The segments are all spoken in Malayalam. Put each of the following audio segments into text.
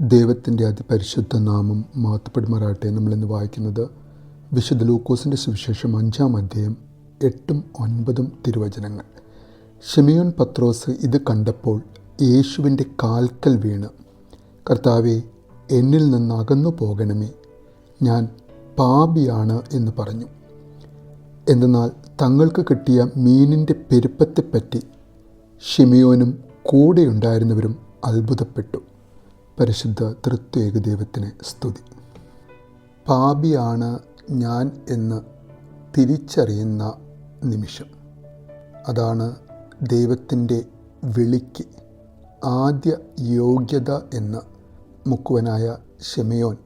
ദൈവത്തിന്റെ അതിപരിശുദ്ധ നാമം മാത്തപ്പെടുമാറാട്ടെ നമ്മളിന്ന് വായിക്കുന്നത് വിശുദ്ധ ലൂക്കോസിന്റെ സുവിശേഷം അഞ്ചാം അധ്യായം എട്ടും ഒൻപതും തിരുവചനങ്ങൾ. ഷെമിയോൻ പത്രോസ് ഇത് കണ്ടപ്പോൾ യേശുവിന്റെ കാൽക്കൽ വീണ്. കർത്താവെ എന്നിൽ നിന്ന് അകന്നു പോകണമേ. ഞാൻ പാപിയാണ് എന്ന് പറഞ്ഞു. എന്തെന്നാൽ തങ്ങൾക്ക് കിട്ടിയ മീനിന്റെ പെരുപ്പത്തെപ്പറ്റി ഷിമിയോനും കൂടെയുണ്ടായിരുന്നവരും അത്ഭുതപ്പെട്ടു. പരിശുദ്ധ തൃത്വേക ദൈവത്തിന് സ്തുതി. പാപിയാണ് ഞാൻ എന്ന് തിരിച്ചറിയുന്ന നിമിഷം. അതാണ് ദൈവത്തിന്റെ വിളിക്ക് ആദ്യ യോഗ്യത എന്ന് മുക്കുവനായ ഷെമയോൻ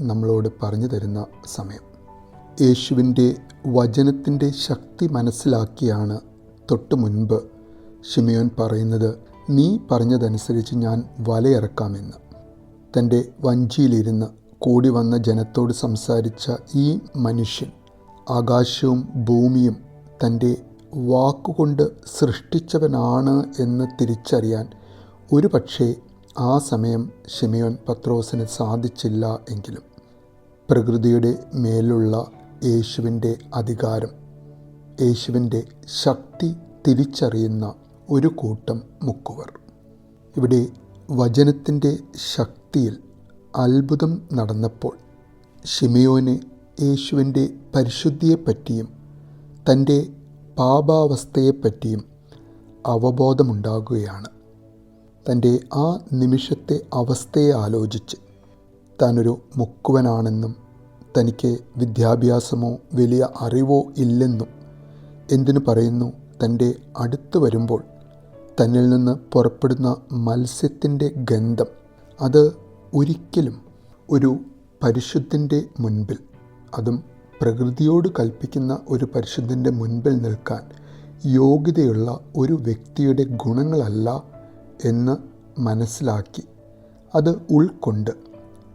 നമ്മളോട് പറഞ്ഞു തരുന്ന സമയം. യേശുവിന്റെ വചനത്തിന്റെ ശക്തി മനസ്സിലാക്കിയാണ് തൊട്ടു മുൻപ് ഷിമയോൻ പറയുന്നത് നീ പറഞ്ഞതനുസരിച്ച് ഞാൻ വലയിറക്കാമെന്ന്. തന്റെ വഞ്ചിയിലിരുന്ന് കൂടി വന്ന ജനത്തോട് സംസാരിച്ച ഈ മനുഷ്യൻ ആകാശവും ഭൂമിയും തന്റെ വാക്കുകൊണ്ട് സൃഷ്ടിച്ചവനാണ് എന്ന് തിരിച്ചറിയാൻ ഒരു പക്ഷേ ആ സമയം ഷിമിയോൻ പത്രോസിന് സാധിച്ചില്ല എങ്കിലും പ്രകൃതിയുടെ മേലുള്ള യേശുവിന്റെ അധികാരം യേശുവിന്റെ ശക്തി തിരിച്ചറിയുന്ന ഒരു കൂട്ടം മുക്കുവർ. ഇവിടെ വചനത്തിന്റെ ശക്തിയിൽ അത്ഭുതം നടന്നപ്പോൾ ഷിമിയോന് യേശുവിന്റെ പരിശുദ്ധിയെപ്പറ്റിയും തന്റെ പാപാവസ്ഥയെപ്പറ്റിയും അവബോധമുണ്ടാകുകയാണ്. തന്റെ ആ നിമിഷത്തെ അവസ്ഥയെ ആലോചിച്ച് താനൊരു മുക്കുവനാണെന്നും തനിക്ക് വിദ്യാഭ്യാസമോ വലിയ അറിവോ ഇല്ലെന്നും എന്തിനു പറയുന്നു? തന്റെ അടുത്ത് വരുമ്പോൾ തന്നിൽ നിന്ന് പുറപ്പെടുന്ന മത്സ്യത്തിന്റെ ഗന്ധം അത് ഒരിക്കലും ഒരു പരിശുദ്ധന്റെ മുൻപിൽ അതും പ്രകൃതിയോട് കൽപ്പിക്കുന്ന ഒരു പരിശുദ്ധന്റെ മുൻപിൽ നിൽക്കാൻ യോഗ്യതയുള്ള ഒരു വ്യക്തിയുടെ ഗുണങ്ങളല്ല എന്ന് മനസ്സിലാക്കി അത് ഉൾക്കൊണ്ട്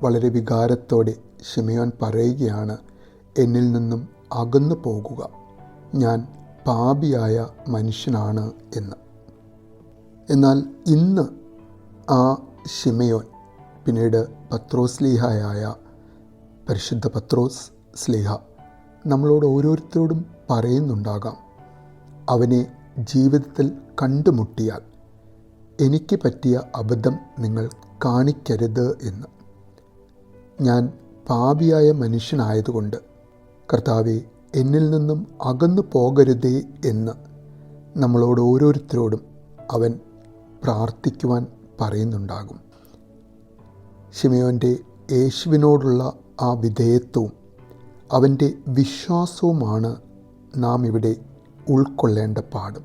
വളരെ വികാരത്തോടെ ഷിമയോൻ പറയുകയാണ് എന്നിൽ നിന്നും അകന്നു പോകുക. ഞാൻ പാപിയായ മനുഷ്യനാണ് എന്ന്. എന്നാൽ ഇന്ന് ആ ഷിമയോൻ പിന്നീട് പത്രോസ് ലീഹായായ പരിശുദ്ധ പത്രോസ് സ്ലീഹ നമ്മളോട് ഓരോരുത്തരോടും പറയുന്നുണ്ടാകാം അവനെ ജീവിതത്തിൽ കണ്ടുമുട്ടിയാൽ എനിക്ക് പറ്റിയ അബദ്ധം നിങ്ങൾ കാണിക്കരുത് എന്ന്. ഞാൻ പാപിയായ മനുഷ്യനായതുകൊണ്ട് കർത്താവെ എന്നിൽ നിന്നും അകന്നു പോകരുതേ എന്ന് നമ്മളോട് ഓരോരുത്തരോടും അവൻ പ്രാർത്ഥിക്കുവാൻ പറയുന്നുണ്ടാകും. ഷിമയോന്റെ യേശുവിനോടുള്ള ആ വിധേയത്വവും അവന്റെ വിശ്വാസവുമാണ് നാം ഇവിടെ ഉൾക്കൊള്ളേണ്ട പാഠം.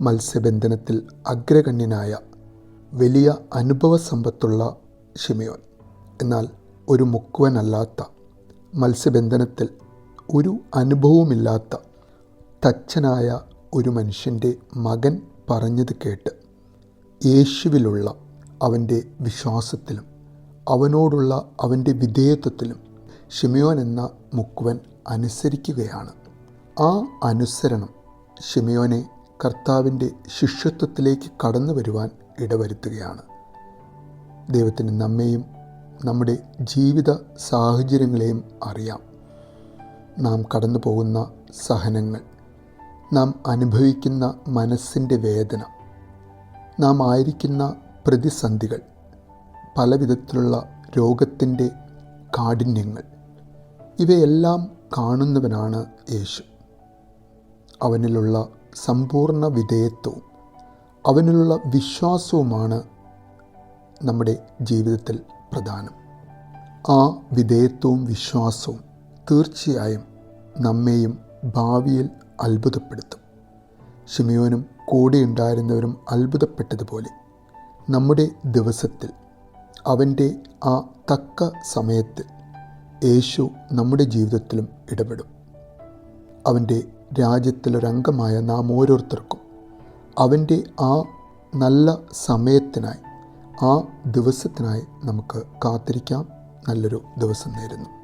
മത്സ്യബന്ധനത്തിൽ അഗ്രഗണ്യനായ വലിയ അനുഭവ സമ്പത്തുള്ള ഷിമയോൻ എന്നാൽ ഒരു മുക്കുവനല്ലാത്ത മത്സ്യബന്ധനത്തിൽ ഒരു അനുഭവവുമില്ലാത്ത തച്ഛനായ ഒരു മനുഷ്യന്റെ മകൻ പറഞ്ഞത് കേട്ട് യേശുവിലുള്ള അവന്റെ വിശ്വാസത്തിലും അവനോടുള്ള അവന്റെ വിധേയത്വത്തിലും ഷിമയോൻ എന്ന മുക്കുവൻ അനുസരിക്കുകയാണ്. ആ അനുസരണം ഷിമയോനെ കർത്താവിന്റെ ശിഷ്യത്വത്തിലേക്ക് കടന്നു വരുവാൻ ഇടവരുത്തുകയാണ്. ദൈവത്തിന് നമ്മെയും നമ്മുടെ ജീവിത സാഹചര്യങ്ങളെയും അറിയാം. നാം കടന്നു പോകുന്ന സഹനങ്ങൾ നാം അനുഭവിക്കുന്ന മനസ്സിന്റെ വേദന നാം ആയിരിക്കുന്ന പ്രതിസന്ധികൾ പല വിധത്തിലുള്ള രോഗത്തിന്റെ കാഠിന്യങ്ങൾ. ഇവയെല്ലാം കാണുന്നവനാണ് യേശു. അവനിലുള്ള സമ്പൂർണ വിധേയത്വവും അവനിലുള്ള വിശ്വാസവുമാണ് നമ്മുടെ ജീവിതത്തിൽ പ്രധാനം. ആ വിധേയത്വവും വിശ്വാസവും തീർച്ചയായും നമ്മെയും ഭാവിയിൽ അത്ഭുതപ്പെടുത്തും. ഷിമിയോനും കൂടെയുണ്ടായിരുന്നവരും അത്ഭുതപ്പെട്ടതുപോലെ നമ്മുടെ ദിവസത്തിൽ അവന്റെ ആ തക്ക സമയത്ത് യേശു നമ്മുടെ ജീവിതത്തിലും ഇടപെടും. അവന്റെ രാജ്യത്തിലൊരംഗമായ നാം ഓരോരുത്തർക്കും അവന്റെ ആ നല്ല സമയത്തിനായി ആ ദിവസത്തിനായി നമുക്ക് കാത്തിരിക്കാം. നല്ലൊരു ദിവസം നേരുന്നു.